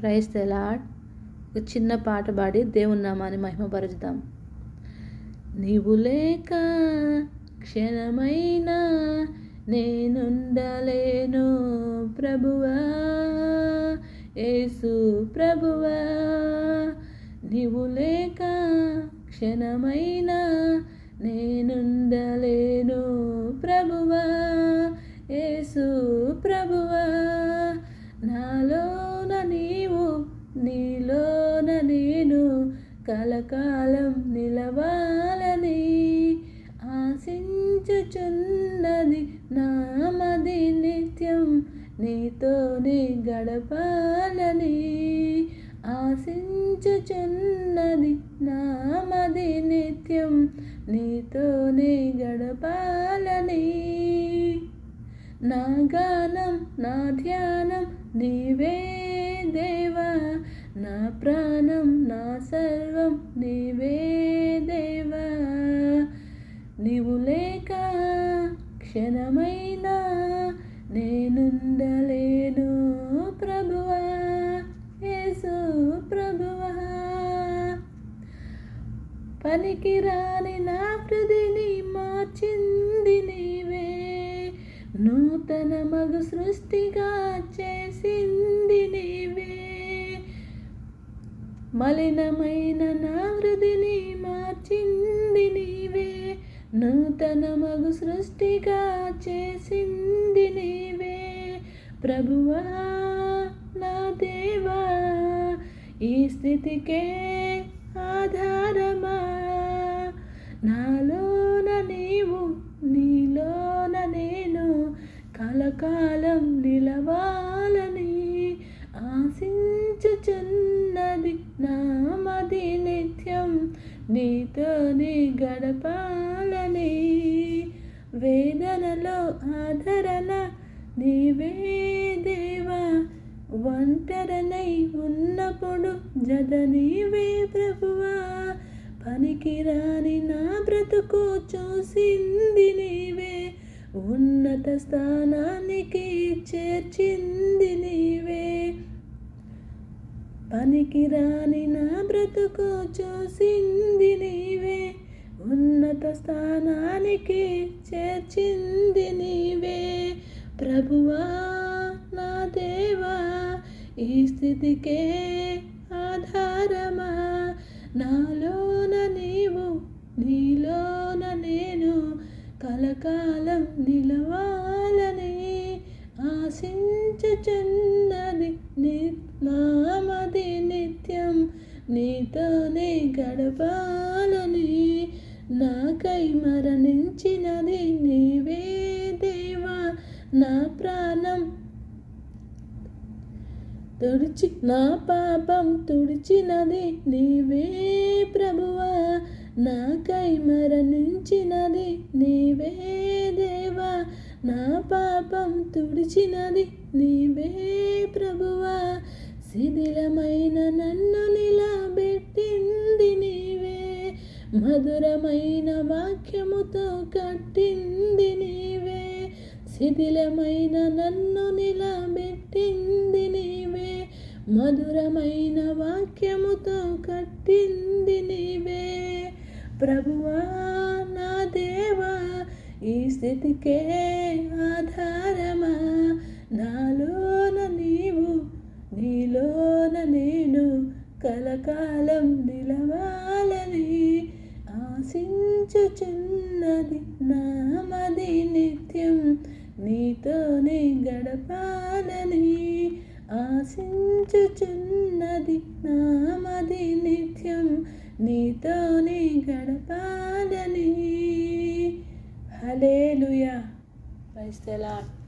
Price తెలాడ్ ఒక చిన్న పాట పాడి దేవుని నామాన్ని మహిమపరుచుదాం. నీవు లేక క్షణమైనా నేనుండలేను ప్రభువా యేసు ప్రభువా. నీవు లేక క్షణమైనా నేనుండలేను ప్రభువా కలకాలం నిలవాలని ఆశించుచున్నది నామది నిత్యం నీతోనే గడపాలని ఆశించుచున్నది నామది నిత్యం నీతోనే గడపాలని. నా గానం నా ధ్యానం నీవే దేవా నా ప్రా నీవు లేక క్షణమైనా నేనుండలేను ప్రభువా యేసు ప్రభువా. పనికిరాని నా హృదిని మార్చింది నీవే నూతన మగు సృష్టిగా చేసింది నీవే. మలినమైన నా హృదిని మార్చింది నీవే నూతన మగు సృష్టిగా చేసింది నీవే. ప్రభువా నా దేవా ఈ స్థితికే ఆధారమా? నాలోన నీవు నీలోన నేను కలకాలం నిలవాలని ఆశించుచున్నది నామది నిత్యం. నీతోనే గడపా వేదనలో ఆదరణ నీవే దేవా. ఒంటరనై ఉన్నప్పుడు జత నీవే ప్రభువా. పనికిరాని నా బ్రతుకు చూసింది నీవే. ఉన్నత స్థానానికి చేర్చింది నీవే. పనికిరాని నా బ్రతుకు చూసింది నీవే. ఉన్నత స్థానానికి చేర్చింది నీవే. ప్రభువా నా దేవా ఈ స్థితికే ఆధారమా? నాలోన నీవు నీలోన నేను కలకాలం నిలవాలని ఆశించుచున్నది నామది నిత్యం. నీతోనే గడపా నాకై మరణించినది నీవే దేవా నా ప్రాణం. తుడిచి నా పాపం తుడిచినది నీవే ప్రభువా నాకై మరణించినది నీవే దేవా నా పాపం తుడిచినది నీవే ప్రభువా. శిథిలమైన నన్ను మధురమైన వాక్యముతో కట్టింది నీవే. శిథిలమైన నన్ను నిలబెట్టింది నీవే. మధురమైన వాక్యముతో కట్టింది నీవే. ప్రభువా నా దేవా ఈ స్థితికే ఆధారమా? నాలోన నీవు నీలోన నేను కలకాలం నిలవాలని ఆశించుచున్నది నామది నిత్యం. నీతోనే గడపాలని ఆశించుచున్నది నామది నిత్యం. నీతోనే గడపాలని. Hallelujah praise the Lord